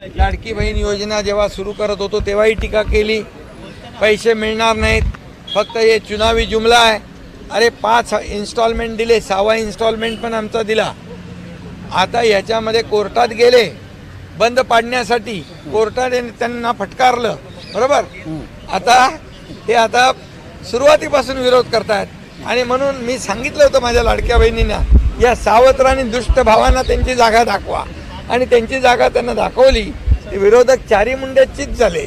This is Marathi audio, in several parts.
लाडकी बहीण योजना जेव्हा सुरू करत होतो तेव्हाही टीका केली. पैसे मिळणार नाहीत. फक्त हे चुनावी जुमला आहे. अरे पाच इन्स्टॉलमेंट दिले सहावा इन्स्टॉलमेंट पण आमचा दिला. आता ह्याच्यामध्ये कोर्टात गेले. बंद पाडण्यासाठी कोर्टाने त्यांना फटकारलं. बरोबर? आता ते आता सुरुवातीपासून विरोध करतायत. आणि म्हणून मी सांगितलं होतं माझ्या लाडक्या बहिणींना या सावत्र आणि दुष्ट भावांना त्यांची जागा दाखवा. आणि त्यांची जागा त्यांना दाखवली. ते विरोधक चारी मुंड्याचीच झाले.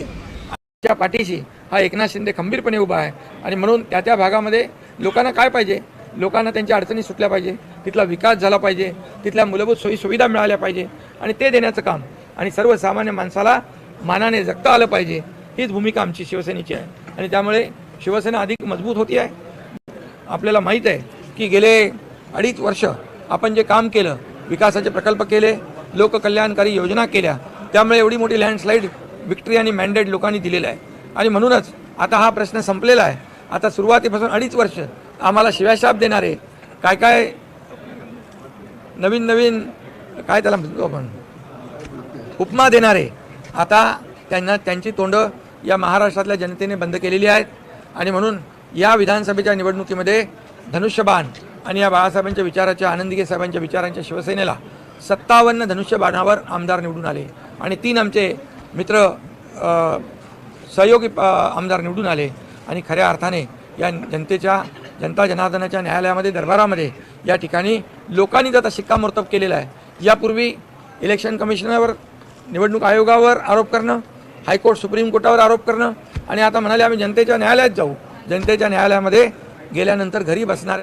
त्या पाठीशी हा एकनाथ शिंदे खंबीरपणे उभा आहे. आणि म्हणून त्या त्या भागामध्ये लोकांना काय पाहिजे? लोकांना त्यांच्या अडचणी सुटल्या पाहिजे. तिथला विकास झाला पाहिजे. तिथल्या मूलभूत सोयी सुविधा मिळाल्या पाहिजे. आणि ते देण्याचं काम. आणि सर्वसामान्य माणसाला मानाने जगता आलं पाहिजे. हीच भूमिका आमची शिवसेनेची आहे. आणि त्यामुळे शिवसेना अधिक मजबूत होती आहे. आपल्याला माहीत आहे की गेले अडीच वर्ष आपण जे काम केलं विकासाचे प्रकल्प केले लोककल्याणकारी योजना केल्या. त्यामुळे एवढी मोठी लँडस्लाईड विक्ट्री आणि मॅन्डेट लोकांनी दिलेलं आहे. आणि म्हणूनच आता हा प्रश्न संपलेला आहे. आता सुरुवातीपासून अडीच वर्ष आम्हाला शिव्याशाप देणारे काय काय नवीन नवीन काय त्याला म्हणतो आपण? उपमा देणारे. आता त्यांना त्यांची तोंडं या महाराष्ट्रातल्या जनतेने बंद केलेली आहेत. आणि म्हणून या विधानसभेच्या निवडणुकीमध्ये धनुष्यबाण आणि या बाळासाहेबांच्या विचाराच्या आनंदीगे साहेबांच्या विचारांच्या शिवसेनेला सत्तावन्न धनुष्यबाणावर आमदार निवडून आले. आणि तीन आमचे मित्र सहयोगी आमदार निवडून आले. आणि खऱ्या अर्थाने या जनतेच्या जनता जनार्दनाच्या न्यायालयामध्ये दरबारामध्ये या ठिकाणी लोकांनी त्याचा शिक्कामोर्तब केलेला आहे यापूर्वी इलेक्शन कमिशनरवर निवडणूक आयोगावर आरोप करणं हायकोर्ट सुप्रीम कोर्टावर आरोप करणं आणि आता म्हणाले आम्ही जनतेच्या न्यायालयात जाऊ. जनतेच्या न्यायालयामध्ये गेल्यानंतर घरी बसणार